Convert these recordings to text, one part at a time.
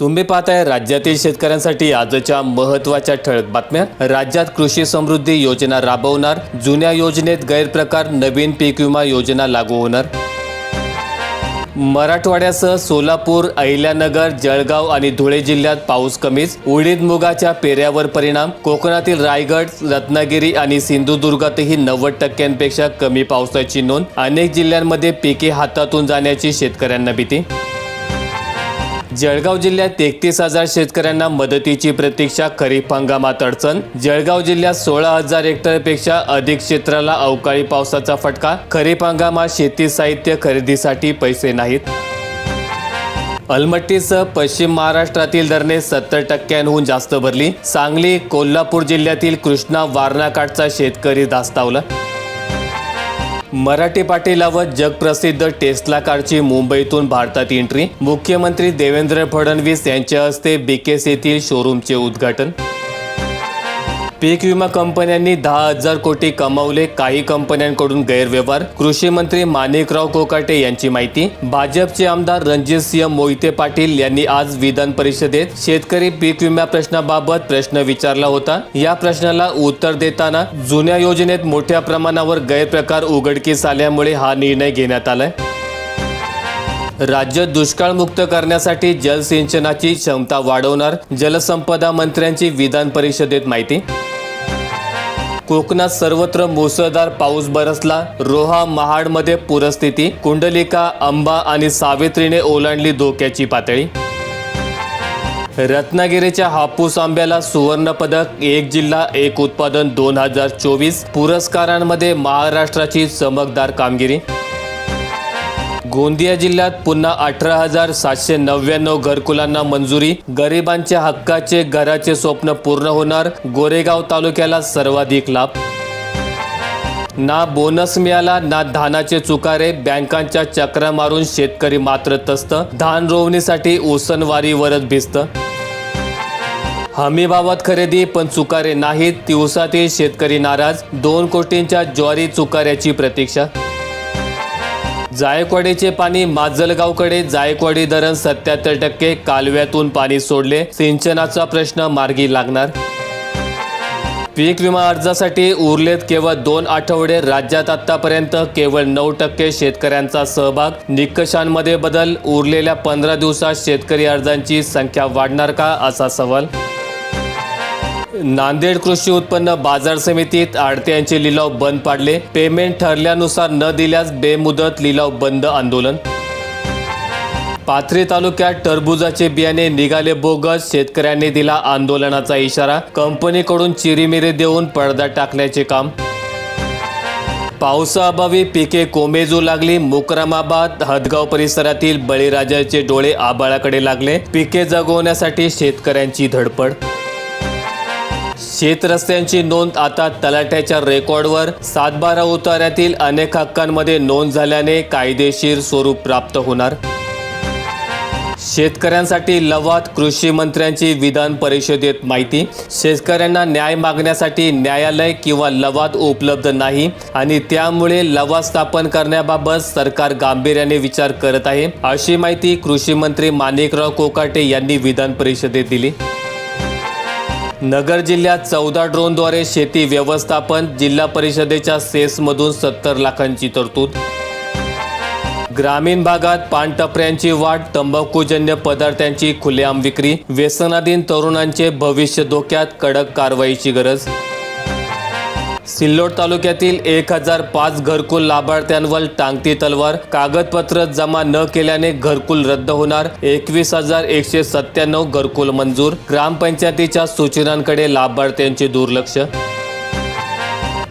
तुम्ही पाहताय राज्यातील शेतकऱ्यांसाठी आजच्या महत्त्वाच्या ठळक बातम्या. राज्यात कृषी समृद्धी योजना राबवणार जुन्या योजनेत गैरप्रकार नवीन पीक विमा योजना लागू होणार. मराठवाड्यासह सोलापूर अहिल्यानगर जळगाव आणि धुळे जिल्ह्यात पाऊस कमीच. उडीद मुगाच्या पेऱ्यावर परिणाम. कोकणातील रायगड रत्नागिरी आणि सिंधुदुर्गातही नव्वद टक्क्यांपेक्षा कमी पावसाची नोंद. अनेक जिल्ह्यांमध्ये पिके हातातून जाण्याची शेतकऱ्यांना भीती. जळगाव जिल्ह्यात तेहतीस हजार शेतकऱ्यांना मदतीची प्रतीक्षा खरीप हंगामात अडचण. जळगाव जिल्ह्यात सोळा हजार हेक्टरपेक्षा अधिक क्षेत्राला अवकाळी पावसाचा फटका. खरीप हंगामात शेती साहित्य खरेदीसाठी पैसे नाहीत. अलमट्टीसह पश्चिम महाराष्ट्रातील धरणे सत्तर टक्क्यांहून जास्त भरली. सांगली कोल्हापूर जिल्ह्यातील कृष्णा वारणाकाठचा शेतकरी धास्तावला. मराठी पाटीलावत जगप्रसिद्ध टेस्ला कारची मुंबईतून भारतात एंट्री मुख्यमंत्री देवेंद्र फडणवीस यांच्या हस्ते बीकेस येथील शोरूमचे उद्घाटन. पीक विमा कंपन्यांनी दहा हजार कोटी कमावले. काही कंपन्यांकडून गैरव्यवहार. कृषी मंत्री माणिकराव कोकाटे यांची माहिती. भाजपचे आमदार रणजित सिंह मोहिते पाटील यांनी आज विधान परिषदेत शेतकरी पीक विमा प्रश्नाबाबत प्रश्न विचारला होता. या प्रश्नाला उत्तर देताना जुन्या योजनेत मोठ्या प्रमाणावर गैरप्रकार उघडकीस आल्यामुळे हा निर्णय घेण्यात आलाय. राज्य दुष्काळमुक्त करण्यासाठी जलसिंचनाची क्षमता वाढवणार. जलसंपदा मंत्र्यांची विधान परिषदेत माहिती. कोकणात सर्वत्र मुसळधार पाऊस बरसला. रोहा महाडमध्ये पूरस्थिती. कुंडलिका अंबा आणि सावित्रीने ओलांडली धोक्याची पातळी. रत्नागिरीच्या हापूस आंब्याला सुवर्ण पदक एक जिल्हा एक उत्पादन दोन हजार चोवीस. पुरस्कारांमध्ये महाराष्ट्राची चमकदार कामगिरी. गोंदिया जिल्ह्यात पुन्हा अठरा हजार सातशे नव्याण्णव घरकुलांना मंजुरी. गरिबांच्या हक्काचे घराचे स्वप्न पूर्ण होणार. गोरेगाव तालुक्याला सर्वाधिक लाभ. ना बोनस मिळाला ना धानाचे चुकारे. बँकांच्या चक्रा मारून शेतकरी मात्र तस्त. धान रोवणीसाठी उसनवारीवरच भिजत हमीभावात खरेदी पण चुकारे नाहीत. दिवसातील शेतकरी नाराज. दोन कोटींच्या ज्वारी चुकाऱ्याची प्रतीक्षा. जायकवाडीचे पाणी माजलगावकडे जायकवाडी धरण सत्याहत्तर टक्के कालव्यातून पाणी सोडले. सिंचनाचा प्रश्न मार्गी लागणार. पीक विमा अर्जासाठी उरलेत केवळ दोन आठवडे राज्यात आतापर्यंत केवळ नऊ टक्के शेतकऱ्यांचा सहभाग. निकषांमध्ये बदल उरलेल्या पंधरा दिवसात शेतकरी अर्जांची संख्या वाढणार का असा सवाल. नांदेड कृषी उत्पन्न बाजार समितीत आडत्यांचे लिलाव बंद पाडले. पेमेंट ठरल्यानुसार न दिल्यास बेमुदत लिलाव बंद आंदोलन. पाथरी तालुक्यात टरबुजाचे बियाणे निघाले बोगस शेतकऱ्यांनी दिला आंदोलनाचा इशारा. कंपनीकडून चिरीमिरी देऊन पडदा टाकण्याचे काम. पावसाअभावी पिके कोमेजू लागली. मुकरामाबाद हदगाव परिसरातील बळीराजाचे डोळे आबाळाकडे लागले. पिके जगवण्यासाठी शेतकऱ्यांची धडपड शेत रस्त्यांची नोंद आता तलाट्याच्या रेकॉर्डवर. सातबारा उतार्यातील अनेक हक्कांमध्ये नोंद झाल्याने कायदेशीर स्वरूप प्राप्त होणार. शेतकऱ्यांसाठी लवाद कृषी मंत्र्यांची विधान परिषदेत माहिती. शेतकऱ्यांना न्याय मागण्यासाठी न्यायालय किंवा लवाद उपलब्ध नाही आणि त्यामुळे लवाद स्थापन करण्याबाबत सरकार गांभीर्याने विचार करत आहे. अशी माहिती कृषी मंत्री माणिकराव कोकाटे यांनी विधान परिषदेत दिली. नगर जिल्ह्यात चौदा ड्रोनद्वारे शेती व्यवस्थापन जिल्हा परिषदेच्या सेसमधून सत्तर लाखांची तरतूद. ग्रामीण भागात पानटपऱ्यांची वाढ तंबाखूजन्य पदार्थांची खुलेआम विक्री व्यसनाधीन तरुणांचे भविष्य धोक्यात कडक कारवाईची गरज. सिल्लोड तालुक्यातील एक हजार पाच घरकुल लाभार्थ्यांवर टांगती तलवार. कागदपत्र जमा न केल्याने घरकुल रद्द होणार. एकवीस हजार एकशे सत्त्याण्णव घरकुल मंजूर. ग्रामपंचायतीच्या सूचनांकडे लाभार्थ्यांचे दुर्लक्ष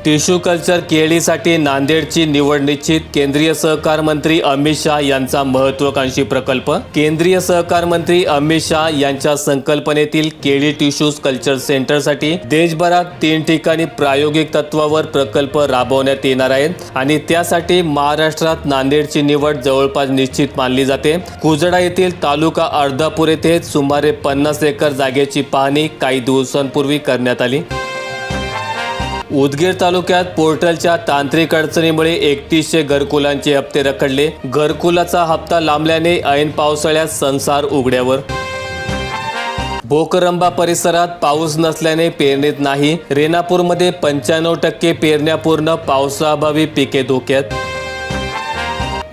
टिश्यू कल्चर केळीसाठी नांदेडची निवड निश्चित. केंद्रीय सहकार मंत्री अमित शहा यांचा महत्वाकांक्षी प्रकल्प. केंद्रीय सहकार मंत्री अमित शहा यांच्या संकल्पनेतील केळी टिश्यू कल्चर सेंटरसाठी देशभरात तीन ठिकाणी प्रायोगिक तत्वावर प्रकल्प राबवण्यात येणार आहेत आणि त्यासाठी महाराष्ट्रात नांदेडची निवड जवळपास निश्चित मानली जाते. कुजडा येथील तालुका अर्धापूर येथे सुमारे पन्नास एकर जागेची पाहणी काही दिवसांपूर्वी करण्यात आली. उदगीर तालुक्यात पोर्टलच्या तांत्रिक अडचणीमुळे एकतीसशे घरकुलांचे हप्ते रखडले. घरकुलाचा हप्ता लांबल्याने ऐन पावसाळ्यात संसार उघड्यावर. भोकरंबा परिसरात पाऊस नसल्याने पेरणीत नाही. रेणापूरमध्ये पंच्याण्णव टक्के पेरण्या पूर्ण पावसाअभावी पिके धोक्यात.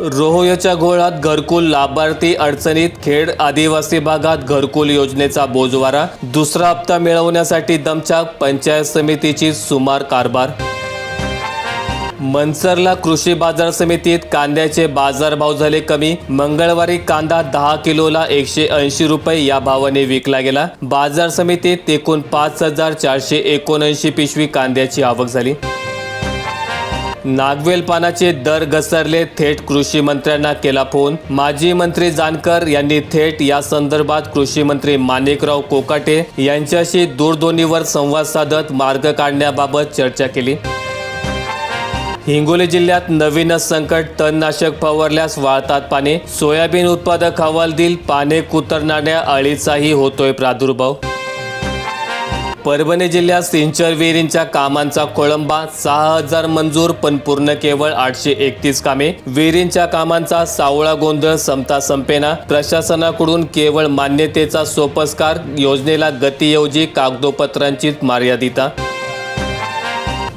रोहयोच्या घोळात घरकुल लाभार्थी अडचणीत खेड आदिवासी भागात घरकुल योजनेचा बोजवारा दुसरा हप्ता मिळवण्यासाठी दमछाक पंचायत समितीची सुमार कारभार. मनसरला कृषी बाजार समितीत कांद्याचे बाजारभाव झाले कमी. मंगळवारी कांदा दहा किलोला एकशे ऐंशी रुपये या भावाने विकला गेला. बाजार समितीत एकूण पाच हजार चारशे एकोणऐंशी पिशवी कांद्याची आवक झाली. नागवेल पानाचे दर घसरले थेट कृषी मंत्र्यांना केला फोन. माजी मंत्री जानकर यांनी थेट या संदर्भात कृषी मंत्री माणिकराव कोकाटे यांच्याशी दूरध्वनीवर संवाद साधत मार्ग काढण्याबाबत चर्चा केली. हिंगोली जिल्ह्यात नवीनच संकट तणनाशक फवारल्यास वाळतात पाने सोयाबीन उत्पादक हवालदिल पाने कुतरणाऱ्या अळीचाही होतोय प्रादुर्भाव. परभणी जिल्ह्यात सिंचर विहिरींच्या कामांचा खोळंबा सहा हजार मंजूर पण पूर्ण केवळ आठशे एकतीस कामे. विहिरींच्या कामांचा सावळा गोंधळ संपता संपेना. प्रशासनाकडून केवळ मान्यतेचा सोपस्कार योजनेला गतीऐवजी कागदोपत्रांची मर्यादिता.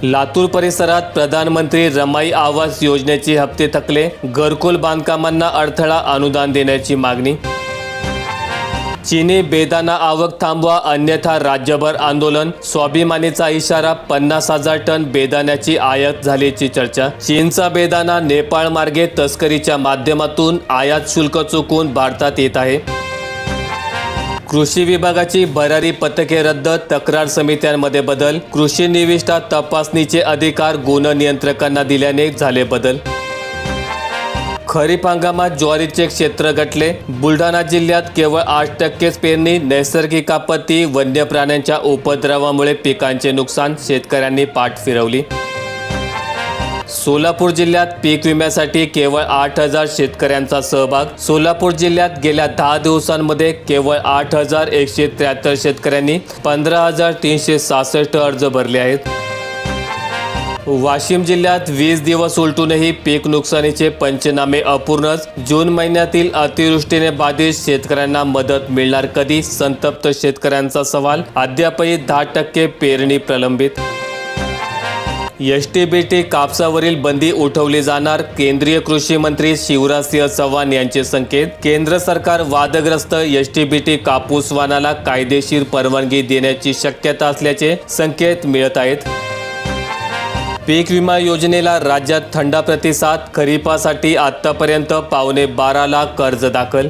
लातूर परिसरात प्रधानमंत्री रमाई आवास योजनेचे हप्ते थकले. घरकुल बांधकामांना अडथळा अनुदान देण्याची मागणी. चीनी बेदाना आवक थांबवा अन्यथा राज्यभर आंदोलन. स्वाभिमानीचा इशारा पन्नास हजार टन बेदाण्याची आयात झाल्याची चर्चा. चीनचा बेदाना नेपाळ मार्गे तस्करीच्या माध्यमातून आयात शुल्क चुकून भारतात येत आहे. कृषी विभागाची भरारी पथके रद्द तक्रार समित्यांमध्ये बदल. कृषी निविष्ठा तपासणीचे अधिकार गुण नियंत्रकांना दिल्याने झाले बदल. खरीप हंगामात ज्वारीचे क्षेत्र घटले. बुलढाणा जिल्ह्यात केवळ आठ टक्केच पेरणी नैसर्गिक आपत्ती वन्य प्राण्यांच्या उपद्रवामुळे पिकांचे नुकसान शेतकऱ्यांनी पाठ फिरवली. सोलापूर जिल्ह्यात पीक विम्यासाठी केवळ आठ हजार शेतकऱ्यांचा सहभाग. सोलापूर जिल्ह्यात गेल्या दहा दिवसांमध्ये केवळ आठ हजार एकशे त्र्याहत्तर शेतकऱ्यांनी पंधरा हजार तीनशे सहासष्ट अर्ज भरले आहेत. वाशिम जिल्ह्यात वीस दिवस उलटूनही पीक नुकसानीचे पंचनामे अपूर्णच. जून महिन्यातील अतिवृष्टीने बाधित शेतकऱ्यांना मदत मिळणार कधी? संतप्त शेतकऱ्यांचा सवाल अद्यापही दहा टक्के पेरणी प्रलंबित. एस टी बी टी कापसावरील बंदी उठवली जाणार केंद्रीय कृषी मंत्री शिवराज सिंह चव्हाण यांचे संकेत. केंद्र सरकार वादग्रस्त एस टी बी टी कापूस वाहनाला कायदेशीर परवानगी देण्याची शक्यता असल्याचे संकेत मिळत आहेत. पीक विमा योजनेला राज्यात थंडा प्रतिसाद खरीपासाठी आतापर्यंत पावणे बारा लाख कर्ज दाखल.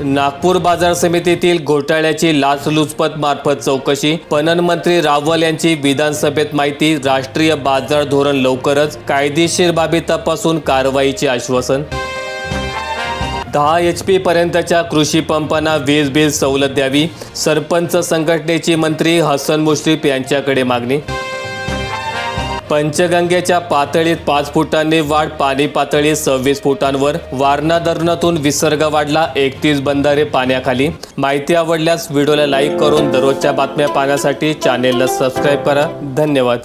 नागपूर बाजार समितीतील घोटाळ्याची लाचलुचपत मार्फत चौकशी. पणन मंत्री रावल यांची विधानसभेत माहिती राष्ट्रीय बाजार धोरण लवकरच कायदेशीर बाबी तपासून कारवाईचे आश्वासन. दहा एच पी पर्यंतच्या कृषी पंपांना वीज बिल सवलत द्यावी सरपंच संघटनेची मंत्री हसन मुश्रीफ यांच्याकडे मागणी. पंचगंगेच्या पातळीत पाच फुटांनी वाढ पाणी पातळी सव्वीस फुटांवर. वारणा धरणातून विसर्ग वाढला एकतीस बंधारे पाण्याखाली. माहिती आवडल्यास व्हिडिओला लाईक करून दररोजच्या बातम्या पाहण्यासाठी चॅनेलला सबस्क्राईब करा. धन्यवाद.